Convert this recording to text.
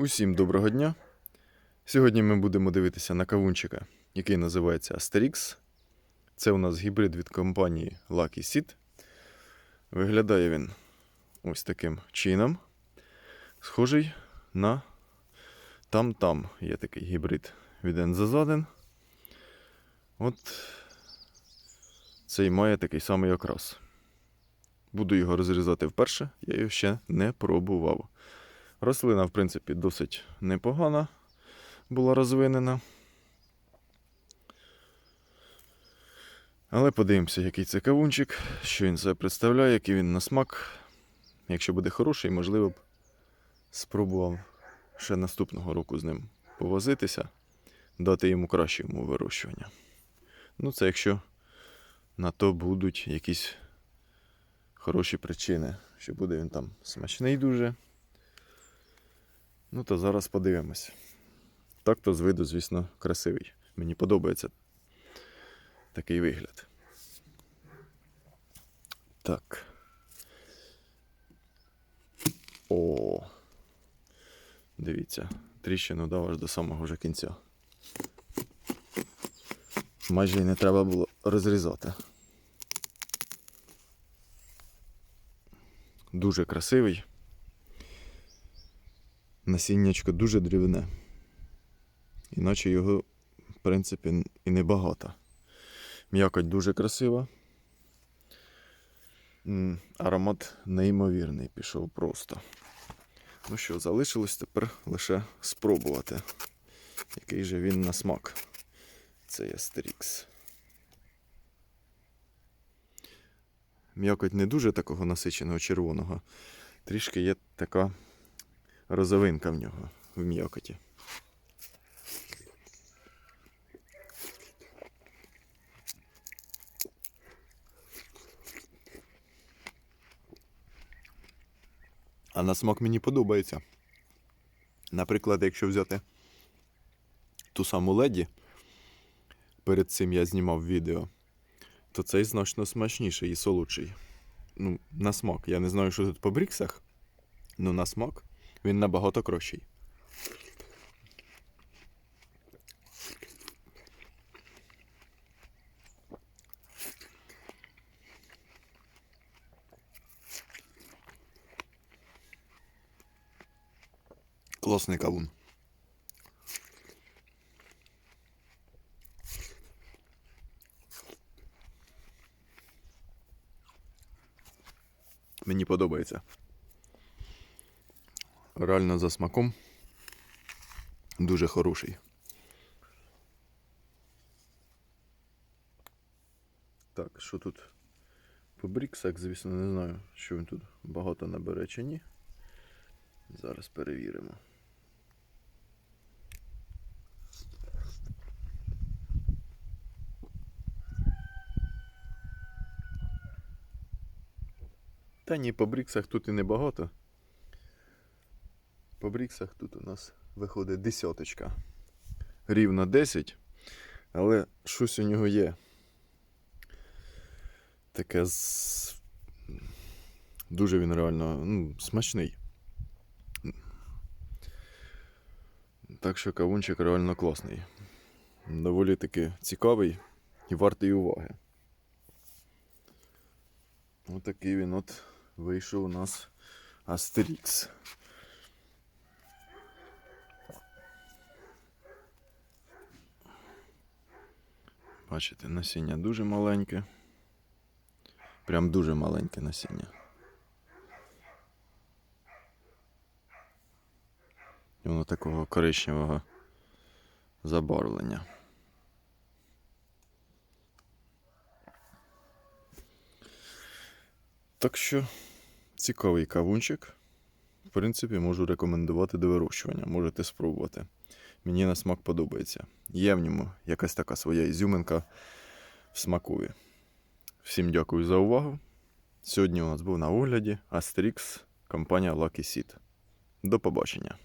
Усім доброго дня. Сьогодні ми будемо дивитися на кавунчика, який називається Asterix. Це у нас гібрид від компанії Lucky Seed. Виглядає він ось таким чином. Схожий на там-там є такий гібрид від Ензазаден. От цей має такий самий окрас. Буду його розрізати вперше, я його ще не пробував. Рослина, в принципі, досить непогана була розвинена. Але подивимося, який це кавунчик, що він себе представляє, який він на смак. Якщо буде хороший, можливо б спробував ще наступного року з ним повозитися, дати йому кращі умови вирощування. Ну, це якщо на то будуть якісь хороші причини, що буде він там смачний дуже. Ну, то зараз подивимось. Так то з виду, звісно, красивий. Мені подобається такий вигляд. Так. О. Дивіться, тріщину дав аж до самого вже кінця. Майже й не треба було розрізати. Дуже красивий. Насіннячко дуже дрібне. Іначе його, в принципі, і небагато. М'якоть дуже красива. Аромат неймовірний пішов просто. Ну що, залишилось тепер лише спробувати, який же він на смак. Цей Астерікс. М'якоть не дуже такого насиченого червоного. Трішки є така розовинка в нього в м'якоті. А на смак мені подобається. Наприклад, якщо взяти ту саму леді, перед цим я знімав відео, то цей значно смачніший і солодший. Ну, на смак. Я не знаю, що тут по бріксах, але на смак він набагато кращий. Класний кавун. Мені подобається. Реально за смаком. Дуже хороший. Так, що тут по бріксах, звісно, не знаю, що він тут багато набере чи ні. Зараз перевіримо. Та ні, по бріксах тут і небагато. По бріксах тут у нас виходить десяточка. Рівно 10. Але щось у нього є. Таке з... Дуже він реально ну, смачний. Так що кавунчик реально класний. Доволі таки цікавий і вартий уваги. Отакий він от вийшов у нас Астерікс. Бачите, насіння дуже маленьке. Прям дуже маленьке насіння. І воно такого коричневого забарвлення. Так що цікавий кавунчик. В принципі, можу рекомендувати до вирощування. Можете спробувати. Мені на смак подобається. Є в ньому якась така своя ізюминка в смакові. Всім дякую за увагу. Сьогодні у нас був на огляді Asterix, компанія Lucky Seed. До побачення.